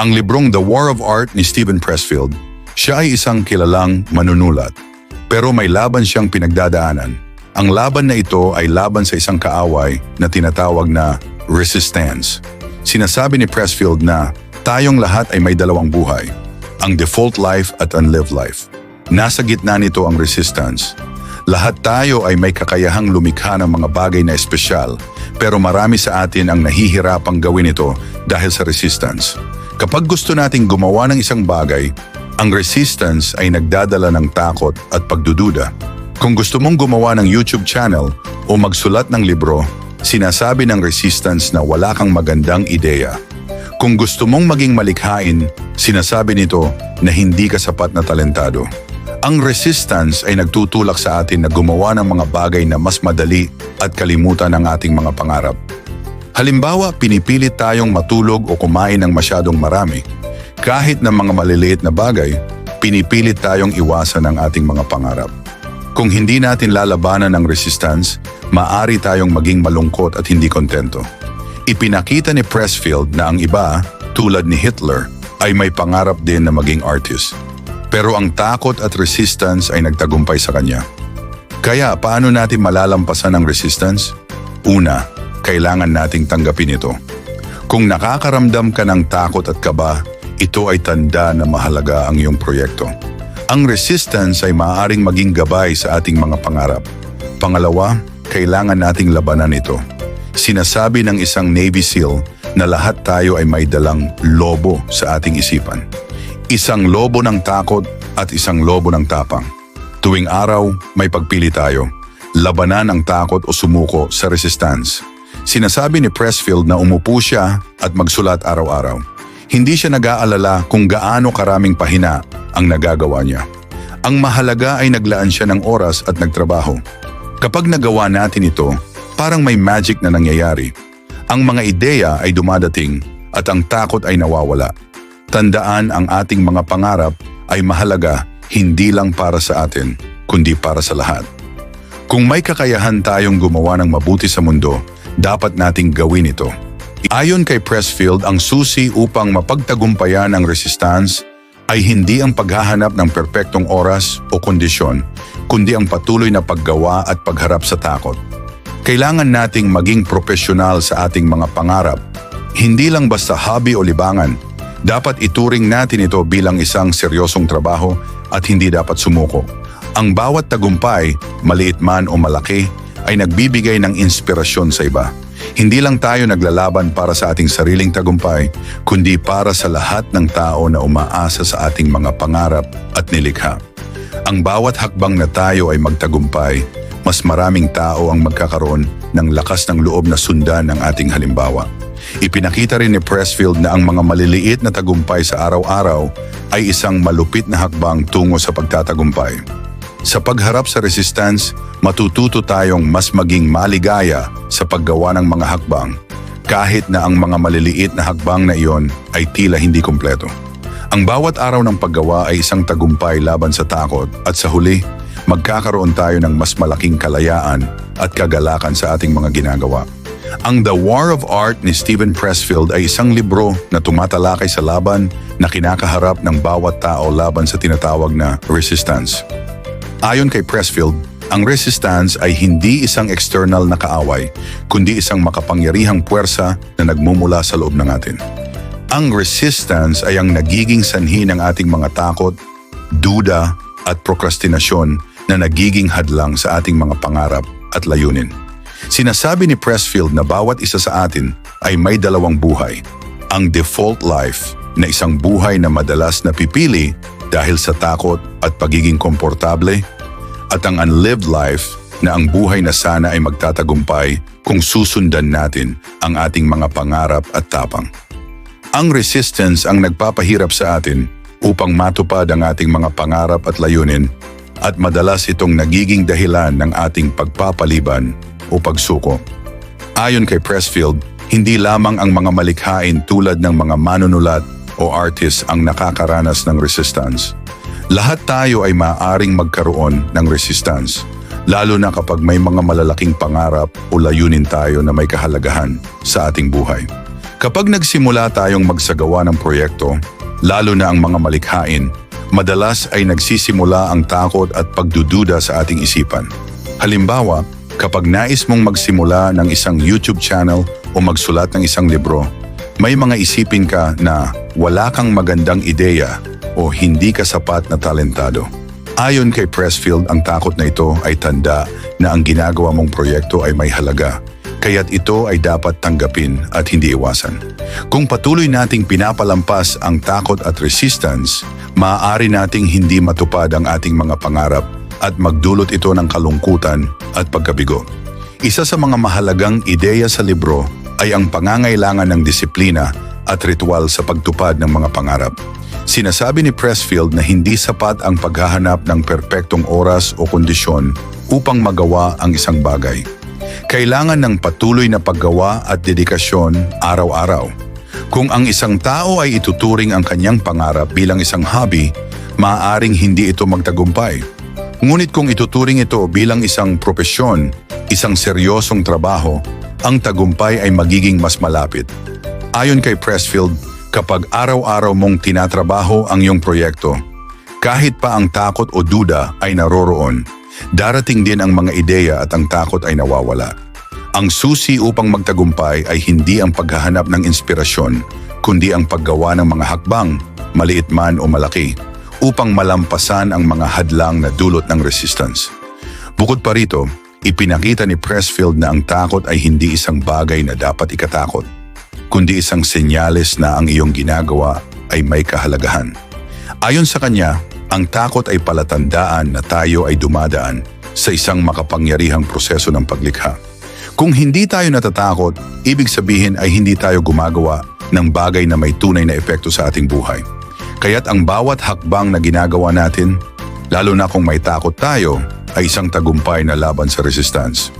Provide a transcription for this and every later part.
Ang librong The War of Art ni Stephen Pressfield, siya ay isang kilalang manunulat. Pero may laban siyang pinagdadaanan. Ang laban na ito ay laban sa isang kaaway na tinatawag na resistance. Sinasabi ni Pressfield na tayong lahat ay may dalawang buhay, ang default life at unlived life. Nasa gitna nito ang resistance. Lahat tayo ay may kakayahang lumikha ng mga bagay na espesyal, pero marami sa atin ang nahihirapang gawin ito dahil sa resistance. Kapag gusto nating gumawa ng isang bagay, ang resistance ay nagdadala ng takot at pagdududa. Kung gusto mong gumawa ng YouTube channel o magsulat ng libro, sinasabi ng resistance na wala kang magandang ideya. Kung gusto mong maging malikhain, sinasabi nito na hindi ka sapat na talentado. Ang resistance ay nagtutulak sa atin na gumawa ng mga bagay na mas madali at kalimutan ang ating mga pangarap. Halimbawa, pinipilit tayong matulog o kumain ng masyadong marami. Kahit ng mga maliliit na bagay, pinipilit tayong iwasan ang ating mga pangarap. Kung hindi natin lalabanan ang resistance, maari tayong maging malungkot at hindi kontento. Ipinakita ni Pressfield na ang iba, tulad ni Hitler, ay may pangarap din na maging artist. Pero ang takot at resistance ay nagtagumpay sa kanya. Kaya paano natin malalampasan ang resistance? Una, kailangan nating tanggapin ito. Kung nakakaramdam ka ng takot at kaba, ito ay tanda na mahalaga ang iyong proyekto. Ang resistance ay maaaring maging gabay sa ating mga pangarap. Pangalawa, kailangan nating labanan ito. Sinasabi ng isang Navy SEAL na lahat tayo ay may dalang lobo sa ating isipan. Isang lobo ng takot at isang lobo ng tapang. Tuwing araw, may pagpili tayo. Labanan ang takot o sumuko sa resistance. Sinasabi ni Pressfield na umupo siya at magsulat araw-araw. Hindi siya nag-aalala kung gaano karaming pahina ang nagagawa niya. Ang mahalaga ay naglaan siya ng oras at nagtrabaho. Kapag nagawa natin ito, parang may magic na nangyayari. Ang mga ideya ay dumadating at ang takot ay nawawala. Tandaan ang ating mga pangarap ay mahalaga hindi lang para sa atin, kundi para sa lahat. Kung may kakayahan tayong gumawa ng mabuti sa mundo, dapat nating gawin ito. Ayon kay Pressfield, ang susi upang mapagtagumpayan ang resistance ay hindi ang paghahanap ng perpektong oras o kondisyon, kundi ang patuloy na paggawa at pagharap sa takot. Kailangan nating maging profesional sa ating mga pangarap, hindi lang basta hobby o libangan. Dapat ituring natin ito bilang isang seryosong trabaho at hindi dapat sumuko. Ang bawat tagumpay, maliit man o malaki, ay nagbibigay ng inspirasyon sa iba. Hindi lang tayo naglalaban para sa ating sariling tagumpay, kundi para sa lahat ng tao na umaasa sa ating mga pangarap at nilikha. Ang bawat hakbang na tayo ay magtagumpay, mas maraming tao ang magkakaroon ng lakas ng loob na sundan ng ating halimbawa. Ipinakita rin ni Pressfield na ang mga maliliit na tagumpay sa araw-araw ay isang malupit na hakbang tungo sa pagtatagumpay. Sa pagharap sa resistance, matututo tayong mas maging maligaya sa paggawa ng mga hakbang kahit na ang mga maliliit na hakbang na iyon ay tila hindi kumpleto. Ang bawat araw ng paggawa ay isang tagumpay laban sa takot at sa huli, magkakaroon tayo ng mas malaking kalayaan at kagalakan sa ating mga ginagawa. Ang The War of Art ni Stephen Pressfield ay isang libro na tumatalakay sa laban na kinakaharap ng bawat tao laban sa tinatawag na resistance. Ayon kay Pressfield, ang resistance ay hindi isang external na kaaway, kundi isang makapangyarihang puwersa na nagmumula sa loob ng atin. Ang resistance ay ang nagiging sanhi ng ating mga takot, duda at prokrastinasyon na nagiging hadlang sa ating mga pangarap at layunin. Sinasabi ni Pressfield na bawat isa sa atin ay may dalawang buhay. Ang default life na isang buhay na madalas napipili dahil sa takot at pagiging komportable at ang unlived life na ang buhay na sana ay magtatagumpay kung susundan natin ang ating mga pangarap at tapang. Ang resistance ang nagpapahirap sa atin upang matupad ang ating mga pangarap at layunin at madalas itong nagiging dahilan ng ating pagpapaliban o pagsuko. Ayon kay Pressfield, hindi lamang ang mga malikhain tulad ng mga manunulat o artists ang nakakaranas ng resistance. Lahat tayo ay maaaring magkaroon ng resistance, lalo na kapag may mga malalaking pangarap o layunin tayo na may kahalagahan sa ating buhay. Kapag nagsimula tayong magsagawa ng proyekto, lalo na ang mga malikhain, madalas ay nagsisimula ang takot at pagdududa sa ating isipan. Halimbawa, kapag nais mong magsimula ng isang YouTube channel o magsulat ng isang libro, may mga isipin ka na wala kang magandang ideya o hindi ka sapat na talentado. Ayon kay Pressfield, ang takot na ito ay tanda na ang ginagawa mong proyekto ay may halaga, kaya't ito ay dapat tanggapin at hindi iwasan. Kung patuloy nating pinapalampas ang takot at resistance, maaari nating hindi matupad ang ating mga pangarap at magdulot ito ng kalungkutan at pagkabigo. Isa sa mga mahalagang ideya sa libro ay ang pangangailangan ng disiplina at ritual sa pagtupad ng mga pangarap. Sinasabi ni Pressfield na hindi sapat ang paghahanap ng perpektong oras o kondisyon upang magawa ang isang bagay. Kailangan ng patuloy na paggawa at dedikasyon araw-araw. Kung ang isang tao ay ituturing ang kanyang pangarap bilang isang hobby, maaaring hindi ito magtagumpay. Ngunit kung ituturing ito bilang isang propesyon, isang seryosong trabaho, ang tagumpay ay magiging mas malapit. Ayon kay Pressfield, kapag araw-araw mong tinatrabaho ang iyong proyekto, kahit pa ang takot o duda ay naroroon, darating din ang mga ideya at ang takot ay nawawala. Ang susi upang magtagumpay ay hindi ang paghahanap ng inspirasyon, kundi ang paggawa ng mga hakbang, maliit man o malaki, upang malampasan ang mga hadlang na dulot ng resistance. Bukod pa rito, ipinakita ni Pressfield na ang takot ay hindi isang bagay na dapat ikatakot, kundi isang senyales na ang iyong ginagawa ay may kahalagahan. Ayon sa kanya, ang takot ay palatandaan na tayo ay dumadaan sa isang makapangyarihang proseso ng paglikha. Kung hindi tayo natatakot, ibig sabihin ay hindi tayo gumagawa ng bagay na may tunay na epekto sa ating buhay. Kaya't ang bawat hakbang na ginagawa natin, lalo na kung may takot tayo, ay isang tagumpay na laban sa resistance.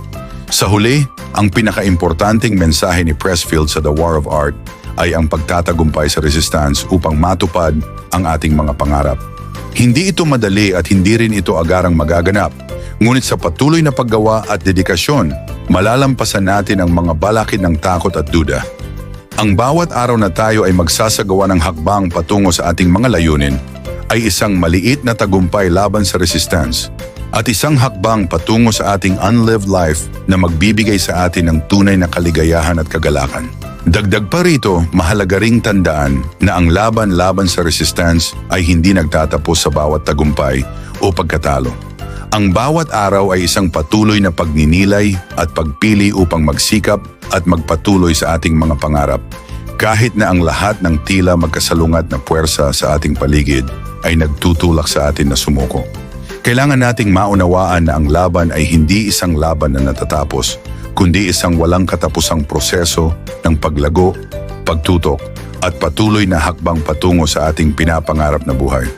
Sa huli, ang pinakaimportanteng mensahe ni Pressfield sa The War of Art ay ang pagtatagumpay sa resistance upang matupad ang ating mga pangarap. Hindi ito madali at hindi rin ito agarang magaganap, ngunit sa patuloy na paggawa at dedikasyon, malalampasan natin ang mga balakid ng takot at duda. Ang bawat araw na tayo ay magsasagawa ng hakbang patungo sa ating mga layunin ay isang maliit na tagumpay laban sa resistance at isang hakbang patungo sa ating unlived life na magbibigay sa atin ng tunay na kaligayahan at kagalakan. Dagdag pa rito, mahalaga ring tandaan na ang laban-laban sa resistance ay hindi nagtatapos sa bawat tagumpay o pagkatalo. Ang bawat araw ay isang patuloy na pagninilay at pagpili upang magsikap at magpatuloy sa ating mga pangarap. Kahit na ang lahat ng tila magkasalungat na puwersa sa ating paligid ay nagtutulak sa atin na sumuko. Kailangan nating maunawaan na ang laban ay hindi isang laban na natatapos, kundi isang walang katapusang proseso ng paglago, pagtutok, at patuloy na hakbang patungo sa ating pinapangarap na buhay.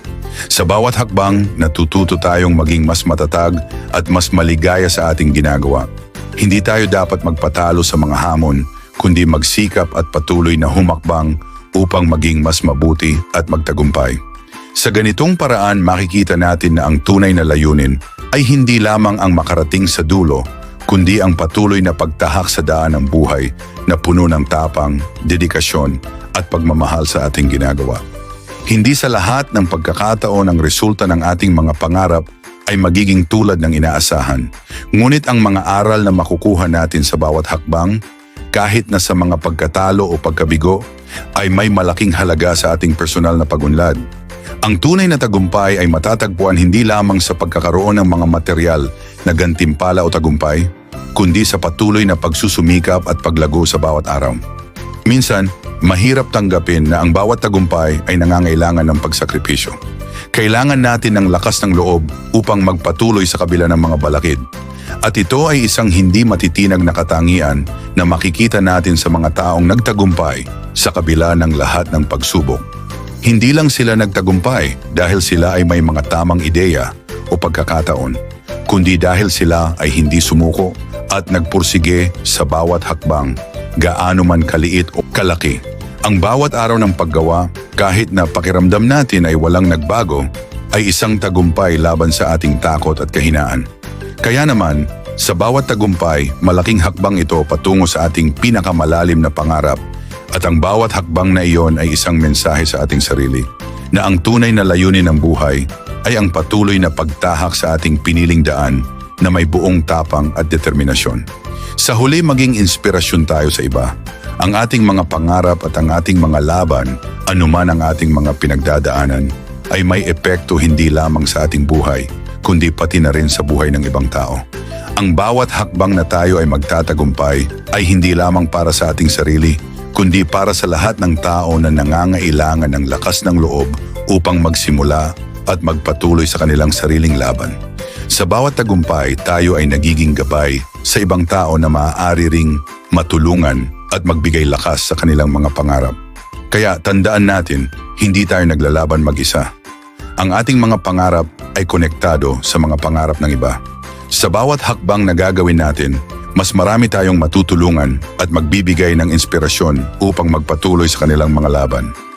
Sa bawat hakbang, natututo tayong maging mas matatag at mas maligaya sa ating ginagawa. Hindi tayo dapat magpatalo sa mga hamon, kundi magsikap at patuloy na humakbang upang maging mas mabuti at magtagumpay. Sa ganitong paraan makikita natin na ang tunay na layunin ay hindi lamang ang makarating sa dulo, kundi ang patuloy na pagtahak sa daan ng buhay na puno ng tapang, dedikasyon at pagmamahal sa ating ginagawa. Hindi sa lahat ng pagkakataon ang resulta ng ating mga pangarap ay magiging tulad ng inaasahan. Ngunit ang mga aral na makukuha natin sa bawat hakbang, kahit na sa mga pagkatalo o pagkabigo, ay may malaking halaga sa ating personal na pagunlad. Ang tunay na tagumpay ay matatagpuan hindi lamang sa pagkakaroon ng mga material na gantimpala o tagumpay, kundi sa patuloy na pagsusumikap at paglago sa bawat araw. Minsan, mahirap tanggapin na ang bawat tagumpay ay nangangailangan ng pagsakripisyo. Kailangan natin ng lakas ng loob upang magpatuloy sa kabila ng mga balakid. At ito ay isang hindi matitinag na katangian na makikita natin sa mga taong nagtagumpay sa kabila ng lahat ng pagsubok. Hindi lang sila nagtagumpay dahil sila ay may mga tamang ideya o pagkakataon, kundi dahil sila ay hindi sumuko at nagpursige sa bawat hakbang, gaano man kaliit o kalaki. Ang bawat araw ng paggawa, kahit na pakiramdam natin ay walang nagbago, ay isang tagumpay laban sa ating takot at kahinaan. Kaya naman, sa bawat tagumpay, malaking hakbang ito patungo sa ating pinakamalalim na pangarap At ang bawat hakbang na iyon ay isang mensahe sa ating sarili na ang tunay na layunin ng buhay ay ang patuloy na pagtahak sa ating piniling daan na may buong tapang at determinasyon. Sa huli maging inspirasyon tayo sa iba. Ang ating mga pangarap at ang ating mga laban, anuman ang ating mga pinagdadaanan, ay may epekto hindi lamang sa ating buhay, kundi pati na rin sa buhay ng ibang tao. Ang bawat hakbang na tayo ay magtatagumpay ay hindi lamang para sa ating sarili, kundi para sa lahat ng tao na nangangailangan ng lakas ng loob upang magsimula at magpatuloy sa kanilang sariling laban. Sa bawat tagumpay, tayo ay nagiging gabay sa ibang tao na maaari ring matulungan at magbigay lakas sa kanilang mga pangarap. Kaya tandaan natin, hindi tayo naglalaban mag-isa. Ang ating mga pangarap ay konektado sa mga pangarap ng iba. Sa bawat hakbang na gagawin natin, mas marami tayong matutulungan at magbibigay ng inspirasyon upang magpatuloy sa kanilang mga laban.